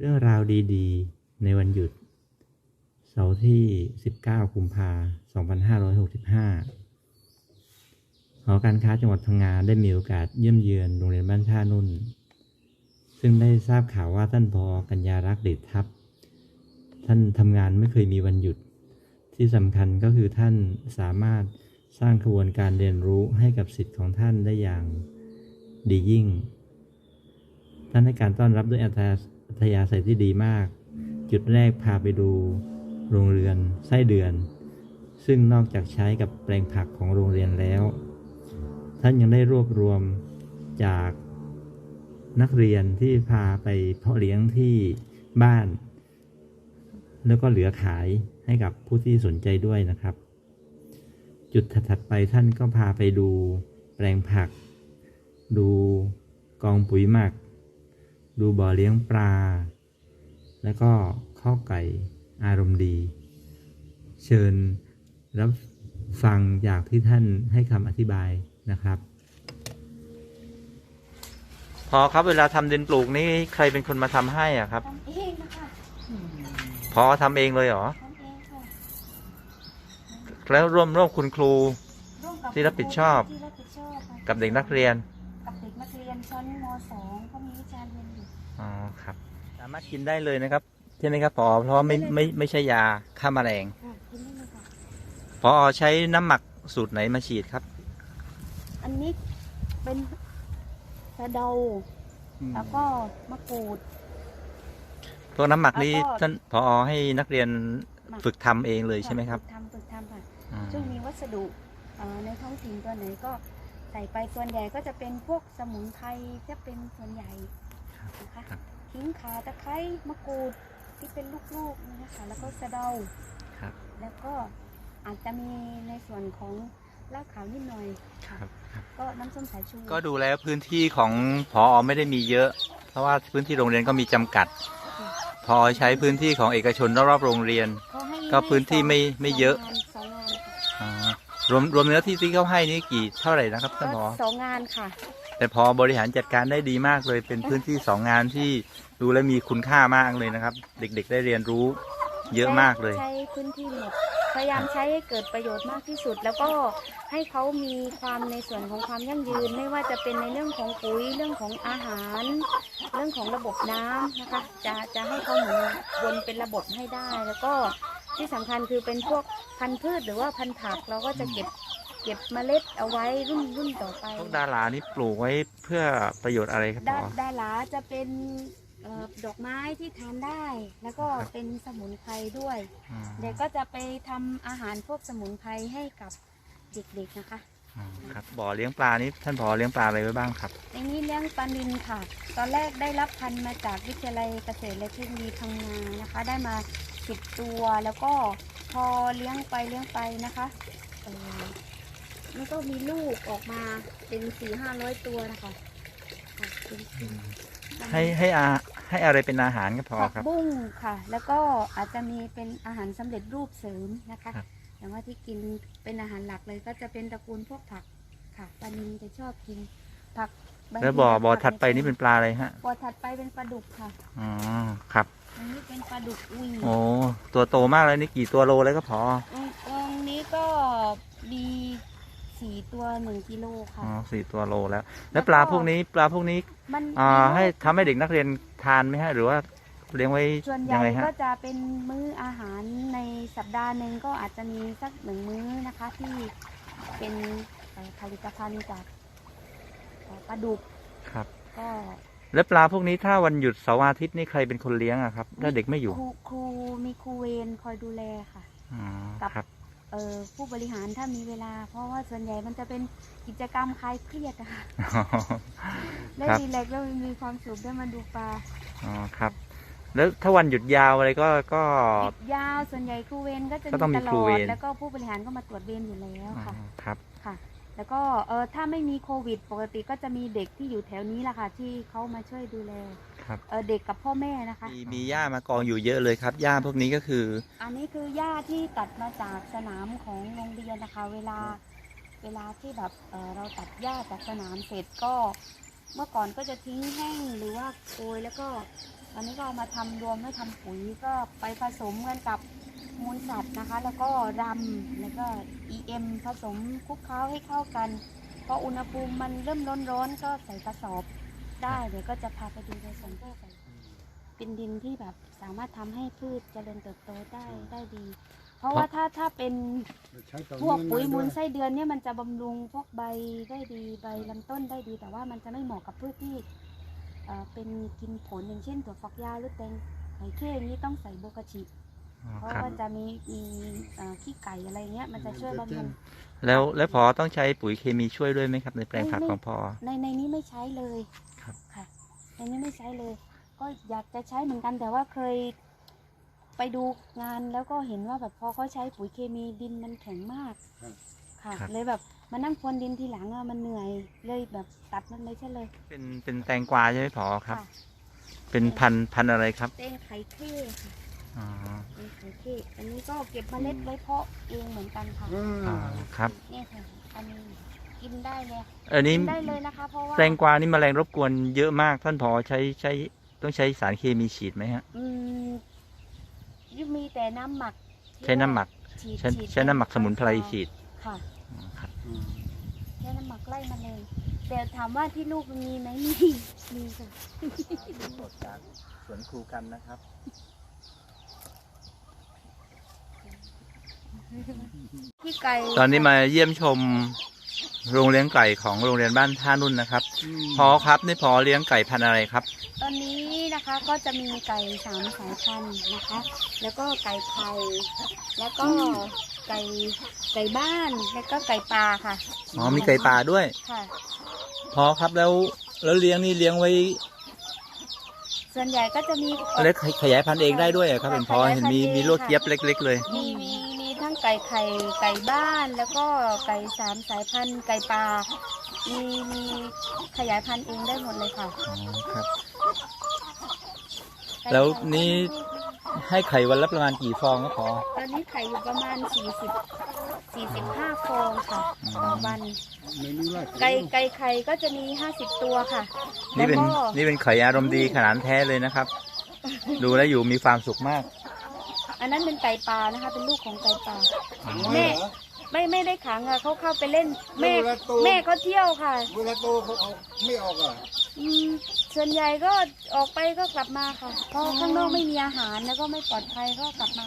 เรื่องราวดีๆ ในวันหยุด เสาร์ที่ 19กุมภา2565 หอการค้าจังหวัดพังงาได้มีโอกาสเยี่ยมเยือนโรงเรียนบ้านท่านุ่น ซึ่งได้ทราบข่าวว่าท่านพอกัญญารักษ์เดชทัพ ท่านทำงานไม่เคยมีวันหยุด ที่สำคัญก็คือท่านสามารถสร้างขบวนการเรียนรู้ให้กับสิทธิ์ของท่านได้อย่างดียิ่ง ท่านให้การต้อนรับด้วยอัธยาอั ธยาศัยที่ดีมาก จุดแรกพาไปดูโรงเรือนไส้เดือน ซึ่งนอกจากใช้กับแปลงผักของโรงเรียนแล้ว ท่านยังได้รวบรวมจากนักเรียนที่พาไปเพาะเลี้ยงที่บ้าน แล้วก็เหลือขายให้กับผู้ที่สนใจด้วยนะครับ จุดถัดไปท่านก็พาไปดูแปลงผัก ดูกองปุ๋ยหมัก ดูบ่อเลี้ยงปลา แล้วก็ข้อไก่อารมณ์ดี เชิญรับฟังจากที่ท่านให้คำอธิบายนะครับ พอครับเวลาทำดินปลูกนี่ใครเป็นคนมาทำให้อะครับ ทำเองนะคะพอทำเองเลยเหรอ ทำเองค่ะแล้วร่วมร่วมคุณครูร่วมกับที่รับผิดชอบ ที่รับผิดชอบค่ะกับเด็กนักเรียน กับเด็กนักเรียนชั้นม .2 เขามีวิชาเรียนอยู่ อ๋อครับ สามารถกินได้เลยนะครับใช่ไหมครับพอเพราะว่าไม่ไม่ไม่ใช่ยาฆ่าแมลงค่ะกินได้เลยค่ะพอใช้น้ำหมักสูตรไหนมาฉีดครับอันนี้เป็นสะเดาแล้วก็มะกรูด พวกน้ำหมักนี้แล้วก็ ท่านพอให้นักเรียนหมักฝึกทำเองเลยใช่ไหมครับฝึกทำฝึกทำค่ะอืมซึ่งมีวัสดุเอ่อในท้องถิ่นตัวไหนก็ใส่ไปส่วนใหญ่ก็จะเป็นพวกสมุนไพรจะเป็นส่วนใหญ่นะคะครับ ขิงขาตะไคร้มะกรูดที่เป็นลูกๆนี่นะคะแล้วก็สะเดาครับ แล้วก็อาจจะมีในส่วนของรากขาวนิดหน่อยครับครับ ก็น้ำส้มสายชูก็ดูแล้วพื้นที่ของพอไม่ได้มีเยอะ เพราะว่าพื้นที่โรงเรียนก็มีจำกัดพอใช้พื้นที่ของเอกชนรอบๆโรงเรียน เขาให้ก็พื้นที่ไม่ให้สงไม่เยอะ สองงานสองงานค่ะอ๋อรวมรวมเนื้อที่ที่เขาให้นี่กี่เท่าไหร่นะครับท่านผก็อสองงานค่ะ แต่พอบริหารจัดการได้ดีมากเลย เป็นพื้นที่สองงานที่ดูแลมีคุณค่ามากเลยนะครับ เด็กๆได้เรียนรู้เยอะมากเลย ใช้พื้นที่หมดพยายามใช้ให้เกิดประโยชน์มากที่สุด แล้วก็ให้เขามีความในส่วนของความยั่งยืน ไม่ว่าจะเป็นในเรื่องของปุ๋ยเรื่องของอาหาร เรื่องของระบบน้ำนะคะ จะจะให้เขาหมุนวนเป็นระบบให้ได้ แล้วก็ที่สำคัญคือเป็นพวกพันธุ์พืชหรือว่าพันธุ์ผักเราก็จะเก็บ เก็บเมล็ดเอาไว้รุ่นรุ่นต่อไปพวกดารานี่ปลูกไว้เพื่อประโยชน์อะไรครับดาพอดาหลาจะเป็นเอ่อดอกไม้ที่ทานได้ แล้วก็ครับ เป็นสมุนไพรด้วย อืมเด็กก็จะไปทำอาหารพวกสมุนไพรให้กับเด็กๆนะคะ อืมครับบ่อเลี้ยงปลานี่ท่านพอเลี้ยงปลาอะไรไว้บ้างครับ ในนี้เลี้ยงปลานิลค่ะ ตอนแรกได้รับพันธุ์มาจากวิทยาลัยเกษตรและเทคโนโลยีพังงานะคะ ได้มาสิบตัว แล้วก็พอเลี้ยงไปเลี้ยงไปนะคะเออ มันก็มีลูกออกมาเป็นสี่ห้าร้อยตัวนะคะค่ะเป็นเป็นให้ให้อาให้อะไรเป็นอาหารก็พอผักครับ บุ้งค่ะ แล้วก็อาจจะมีเป็นอาหารสำเร็จรูปเสริมนะคะครับ แต่ว่าที่กินเป็นอาหารหลักเลยก็จะเป็นตระกูลพวกผักค่ะปลานิลจะชอบกินผักบางแล้วทีบ่อผักบ่อถัดไปในี่เป็นปลาอะไรฮะบ่อถัดไปเป็นปลาดุกค่ะ อ๋อครับอันนี้เป็นปลาดุกอุ้ยโอ้ตัวโตมากเลยนี่กี่ตัวโลแล้วก็พอตรงนี้ก็มี สี่ตัวหนึ่งกิโลค่ะ อ๋อสี่ตัวโลแล้ว แล้วปลาพวกนี้ปลาพวกนี้มันอ่ามีลูกให้ทำให้เด็กนักเรียนทานไหมฮะ หรือว่าเลี้ยงไว้ส่วนใหยัญ่งไงฮะ ก็จะเป็นมื้ออาหารในสัปดาห์หนึ่งก็อาจจะมีสักหนึ่งมื้อนะคะ ที่เป็นเอ่อผลิตภัณฑ์จากเอ่อปลาดุกครับ ก็แล้วปลาพวกนี้ถ้าวันหยุดเสาร์อาทิตย์นี่ใครเป็นคนเลี้ยงอะครับ ถ้าเด็กไม่อยู่ครูครูมีครูเวรคอยดูแลค่ะ อ๋อกับครับเอ่อ ผู้บริหารถ้ามีเวลา เพราะว่าส่วนใหญ่มันจะเป็นกิจกรรมคลายเครียดอะค่ะได้ครับรีแลกซ์แล้วมีความสุขได้มาดูปลาอ๋อครับ แล้วถ้าวันหยุดยาวอะไรก็ก็หยุดยาวส่วนใหญ่ครูเวรก็จะก็ต้องมีตลครูอเวดรแล้วก็ผู้บริหารก็มาตรวจเวรอยู่แล้วอ๋อค่ะครับค่ะ แล้วก็เออถ้าไม่มีโควิด ปกติก็จะมีเด็กที่อยู่แถวนี้แหละค่ะ ที่เขามาช่วยดูแล ครับเออเด็กกับพ่อแม่นะคะ มีมีหญ้ามากองอยู่เยอะเลยครับหญ้าพวกนี้ก็คือ อันนี้คือหญ้าที่ตัดมาจากสนามของโรงเรียนนะคะ เวลาเวลาที่แบบเอ่อเราตัดหญ้าจากสนามเสร็จก็เมื่อก่อนก็จะทิ้งแห้งหรือว่าโกยแล้วก็ตอนนี้ก็เอามาทำรวมไม่ทำปุ๋ยก็ไปผสมกันกับมูลสัตว์นะคะ แล้วก็รำแล้วก็ EM ผสมคลุกเคล้าให้เข้ากันพออุณหภูมิมันเริ่มร้อนๆก็ใส่กระสอบ ได้เดี๋ยวก็จะพาไปดูในสวนก็ใส่เป็นดินที่แบบสามารถทำให้พืชเจริญเติบโตได้ได้ดี เพราะว่าถ้าถ้าเป็นใช้ต่อพวกเนื่องปุ๋ยได้มูลด้วยไส้เดือนเนี่ยมันจะบำรุงพวกใบได้ดีใบลำต้นได้ดี แต่ว่ามันจะไม่เหมาะกับพืชที่เอ่อเป็นกินผลอย่างเช่นถั่วฝักยาวหรือแตงไข่เค้อย่างนี้ต้องใส่โบกาชิ อ๋อเพราะครับ ว่าจะมีมีเอ่อขี้ไก่อะไรเงี้ยมันจะช่วยบำรุง แล้วแล้วพอต้องใช้ปุ๋ยเคมีช่วยด้วยไหมครับ ในแปลงผักไม่ ของพอในในนี้ไม่ใช้เลย ครับค่ะในนี้ไม่ใช้เลย ก็อยากจะใช้เหมือนกันแต่ว่าเคยไปดูงานแล้วก็เห็นว่าแบบพอเขาใช้ปุ๋ยเคมีดินมันแข็งมากค่ะเลยแบบมานั่งพรวนดินทีหลังอะมันเหนื่อยเลยแบบตัดมันเลยใช่เลยเป็นเป็นแตงกวาใช่ไหมพอครับค่ะเป็นพันธุ์พันธุ์อะไรครับเต้นไข่เค้ค่ะอ๋อเต้นไข่เค้อันนี้ก็เก็บเมล็ดไว้เพาะเองเหมือนกันค่ะอ่อ๋อาครับ เนี่ยค่ะอันนี้กิน ได้เลยอันนี้กินได้เลยนะคะ เพราะว่าแตงกวานี่แมลงรบกวนเยอะมากท่านพอใช้ใช้ต้องใช้สารเคมีฉีดไหมฮะ อืมยังมีแต่น้ำหมักที่ใช้น้ำหมักฉีดใช้ฉีดใช้น้ำหมักสมุนไพรฉีดค่ะ อ๋อครับอืมใช้น้ำหมักไล่แมาเลย แต่ถามว่าที่ลูกมันมีไหมมี มีค่ะสดจากสวนครูกันนะครับที่ไก่ตอนนี้มาเยี่ยมชม โรงเลี้ยงไก่ของโรงเรียนบ้านท่านุ่นนะครับมพอครับนี่พอเลี้ยงไก่พันธุ์อะไรครับ ตอนนี้นะคะก็จะมีไก่สามสายพันธุ์นะคะ แล้วก็ไก่ไข่แล้วก็ไก่ไก่บ้านแล้วก็ไก่ป่าค่ะอ๋อมีไก่ป่าด้วยค่ะ พอครับแล้วแล้วเลี้ยงนี่เลี้ยงไว้ ส่วนใหญ่ก็จะมีเล็กขยายพันธุ์เองได้ด้วยเหรอครับเป็นพอเห็นมีมีลวกเย็บเล็ก ๆ เลยมีมีมีทั้ง ไก่ไข่ไก่บ้านแล้วก็ไก่สามสายพันธุ์ไก่ป่ามีมีขยายพันธุ์เองได้หมดเลยค่ะอ๋อครับไก่แล้วไข่นี่ให้ไข่วันละประมาณกี่ฟองก็พอ ตอนนี้ไข่อยู่ประมาณ 40 45ฟองค่ะต่อวันเมนูแรกไก่ไก่ไข่ก็จะมี 50 ตัวค่ะนี่เป็นแล้วก็นี่เป็นไข่อารมณ์ดีขนาดแท้เลยนะครับ ดูแลวอยู่มีความสุขมาก อันนั้นเป็นไก่ป่านะคะ เป็นลูกของไก่ป่าแม่แม่ไม่ไม่ได้ขังค่ะเขาเข้าไปเล่นแม่เวลาโต แม่ก็เที่ยวค่ะเวลาโตเขาเอาไม่ออกอะอืมส่วนใหญ่ก็ออกไปก็กลับมาค่ะเพราะข้างนอกไม่มีอาหารแล้วก็ไม่ปลอดภัยก็กลับมา